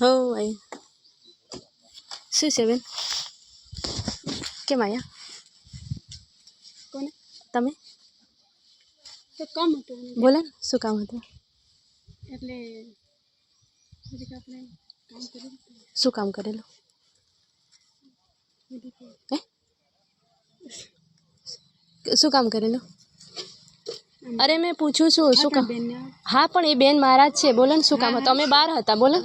હો આઈ શું છે બેન કેમ આયા કોને તમે તો કમ હતું બોલે શું કામ હતું એટલે આપણે કામ કર્યું શું કામ કરેલું હે શું કામ કરેલું અરે, મેં પૂછું છું, શું કામ? હા, પણ એ બેન મારા જ છે. બોલો ને, શું કામ? હતું અમે બહાર હતા. બોલો.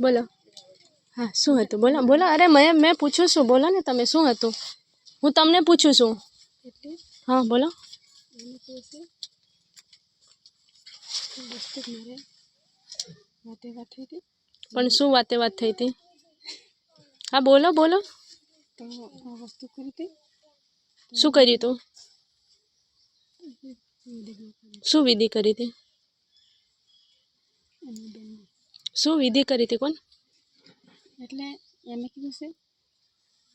બોલો. હા, શું હતું? બોલો બોલો. અરે, મેં મેં પૂછું છું. બોલો ને તમે, શું હતું? હું તમને પૂછું છું. હા, બોલો. વાતે વાત થઈ હતી? પણ શું વાતે વાત થઈ હતી? હા બોલો બોલો. તો આ વસ્તુ કરી હતી? શું કર્યું તું? વિધિમાં કરી શું વિધિ કરી હતી? એની બેનને શું વિધિ કરી હતી કોણ? એટલે એમે કીધું છે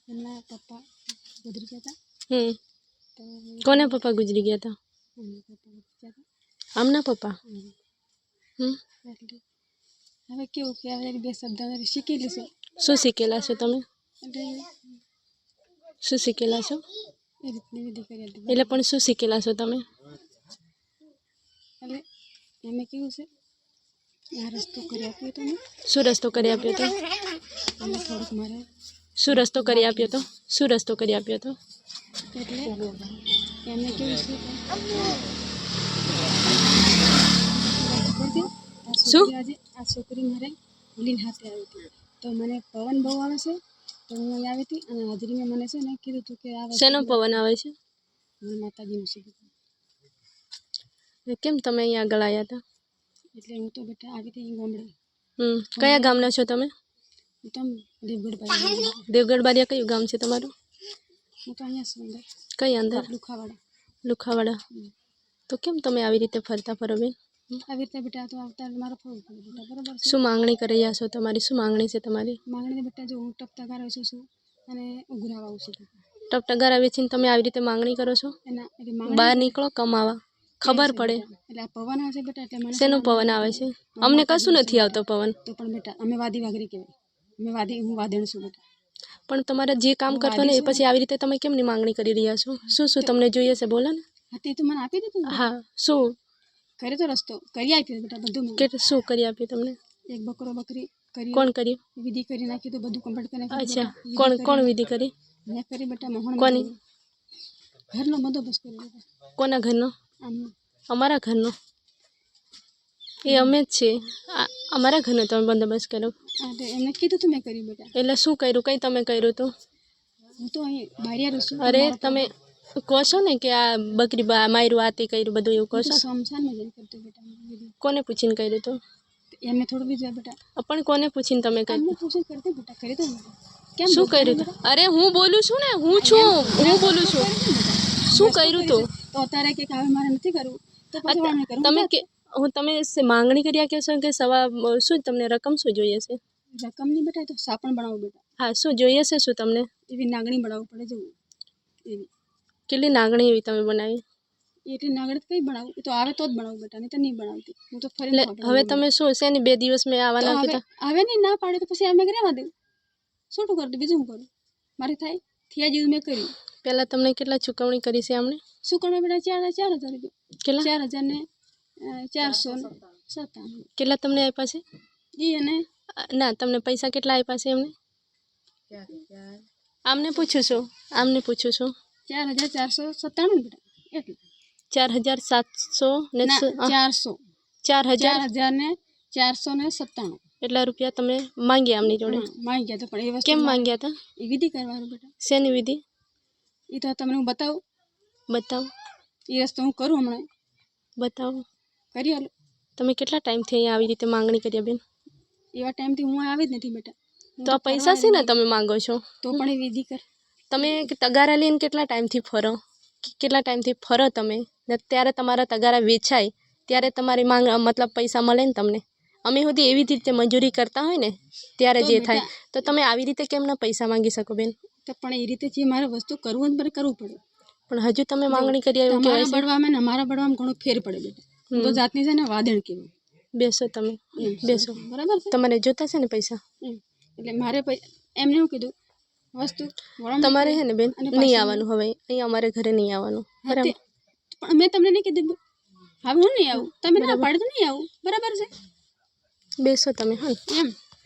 એમના પપ્પા ગુજરી ગયા હતા. હમ. તો કોના પપ્પા ગુજરી ગયા હતા? એમના પપ્પા ગુજરી ગયા હતા. આમના પપ્પા? હમ. હમ. એટલે હવે કેવું કે હવે બે શબ્દ અમે શીખી લઈશું શું શીખેલા છો તમે? શું શીખેલા છો? એ રીતની વિધિ કરી હતી. એટલે પણ શું શીખેલા છો તમે? એટલે એમે કેવું છે? આ રસ્તો કરી આપ્યો તમે શું રસ્તો કરી આપ્યો તો? થોડુંક મારે શું રસ્તો કરી આપ્યો તો? શું રસ્તો કરી આપ્યો તો? એટલે એમને કેવું છે કે આ શું? છોકરી આજે આ છોકરી મારે ભૂલીને હાથે આવી હતી. તો મને પવન બહુ આવે છે તો હું અહીં આવી હતી અને હાજરીમાં મને છે ને કીધું હતું કે આ વસ્તુ શેનો પવન આવે છે? મને માતાજીનું છે કીધું ને કેમ તમે અહીંયા આગળ આવ્યા હતા? એટલે હું તો બેટા આવી હતી ગામડે. હમ કયા ગામના છો તમે? હું તો આમ દેવગઢ બાજુ દેવગઢ બારિયા કયું ગામ છે તમારું? હું તો અહીંયા છું અંદર. કઈ અંદર? લુખાવાડા. લુખાવાડા. તો કેમ તમે આવી રીતે ફરતા ફરો બેન? આવી રીતે બેટા તો આવતા મારો ફોન કરો બેટા બરાબર છે? શું માંગણી કરી રહ્યા છો તમારી? શું માંગણી છે તમારી? માંગણી બેટા જો હું ટપ ગારો છું છું અને ઉઘરાવ આવું છું ટપ ટગાર વેચીને તમે આવી રીતે માંગણી કરો છો? બહાર નીકળો કમાવા. ખબર પડે. એટલે પવન આવે છે બેટા એટલે મને શેનો પવન આવે છે? અમને કશું નથી આવતો પવન. તો પણ બેટા અમે વાદી વાગરી કહેવાય. અમે વાદી હું વાદણ છું બેટા. પણ તમારે જે કામ કરતો ને એ પછી આવી રીતે તમે કેમની માંગણી કરી રહ્યા છો? શું શું તમને જોઈએ છે? બોલો ને. હા તે તો મને આપી દીધું હા શું? કરે તો રસ્તો? કરી આપ્યો બેટા બધું કે શું કરી આપ્યું તમને? એક બકરો બકરી કરી. કોણ કર્યું? વિધિ કરી નાખી તો બધું કમ્પ્લીટ કરી નાખ્યું અચ્છા. કોણ કોણ વિધિ કરી? મેં કરી બેટા મોહન કોની? ઘરનો બંદોબસ્ત કર્યો બેટા. કોના ઘરનો? અમારા ઘરનો. એ અમે જ છીએ. આ- અમારા ઘરનો તમે બંદોબસ્ત કર્યો. એમને કીધું તું મેં કર્યું બેટા. એટલે શું કર્યું? કંઈ તમે કર્યું તું? હું તો અહીં બારિયા રહું છું અરે તમે કહો છો ને કે આ બકરી માર્યું આ તે કર્યું બધું એવું કહો છો તો બેટા કોને પૂછીને કર્યું તો? એમને થોડું બીજું બેટા. પણ કોને પૂછીને તમે કર્યું? અમને પૂછે બેટા કરી દો કેમ શું કર્યું નહીં અરે હું બોલું છું ને હું છું હું બોલું છું? શું કર્યું તું? તો? અત્યારે કે હવે મારે નથી કરવું. તો તમે કે હું તમે માંગણી કર્યા કહેશો કે સવા શું તમને રકમ શું જોઈએ છે? રકમ નહીં બેટા તો સાપણ બનાવું બેટા. હા શું જોઈએ છે શું તમને? એવી નાગણી બનાવવું પડે જવું. એવી. કેટલી નાગણી એવી તમે બનાવી? એટલી નાગણી તો કઈ બનાવું એ તો આવે તો જ બનાવું બેટા નહીં તો નહીં બનાવતી. હું તો ફરી એટલે હવે તમે શું છે ને બે દિવસ મેં આવવાના હવે કીધા આવે નહીં ના પાડે તો પછી અમે રહેવા દઉં શું કરું દઉં બીજું શું કરું? મારે થાય થયા જેવું મેં કર્યું. પહેલાં તમને કેટલા ચૂકવણી કરી છે આમણે? શું કરું બેટા ચાર ચાર હજાર રૂપિયા. કેટલા? ચાર હજાર ને અ, ચારસો ને સત્તાણું. કેટલા તમને આપ્યા છે? એ અને અ, ના તમને પૈસા કેટલા આપ્યા છે એમને? આમને પૂછું છું આમને પૂછું છું. ચાર હજાર ચારસો સત્તાણું બેટા એટલે. ચાર હજાર સાતસો ને ચારસો. ચાર હજાર? હજાર ને ચારસો ને સત્તાણું. એટલા રૂપિયા તમે માંગ્યા આમની જોડે? માંગ્યા તો પણ એ કેમ માંગ્યા હતા? એ વિધિ કરવાનું બેટા. શેની વિધિ? એ તો તમને હું બતાવું. બતાવો. એ રસ્તો હું કરું હમણાં. બતાવો. કરી હાલો તમે કેટલા ટાઈમથી અહીંયા આવી રીતે માંગણી કર્યા બેન? એવા ટાઈમથી હું આવી જ નથી બેટા. તો આ પૈસા છે ને તમે માંગો છો? તો પણ એ વિધિ કર. તમે તગારા લઈને કેટલા ટાઈમથી ફરો? કે- કેટલા ટાઈમથી ફરો તમે? ને ત્યારે તમારા તગારા વેચાય ત્યારે તમારી માંગ મતલબ પૈસા મળે ને તમને? અમે સુધી એવી રીતે મજૂરી કરતા હોય ને ત્યારે જે થાય. તો તમે આવી રીતે કેમ ના પૈસા માંગી શકો બેન? તો પણ એ રીતે જે મારે વસ્તુ કરવું હોય ને મારે કરવું પડે. પણ હજુ તમે માંગણી કરી કહેવાય છે બળવામાં ને અમારા બળવામાં ઘણો ફેર પડે બેટા. તો જાતની છે ને વાદળ કેવું બેસો તમે. બેસો. બરાબર તમારે જોતા છે ને પૈસા? એટલે મારે એમને એવું કીધું વસ્તુ તમારે. હે ને બેન નહીં આવવાનું હવે. અહીં અમારે ઘરે નહીં આવવાનું. બરાબર. પણ મેં તમને નહીં કીધું. હવે હું નહીં આવું? તમે ના પાડે તો નહીં આવું. બરાબર છે? બેસો તમે હા એમ.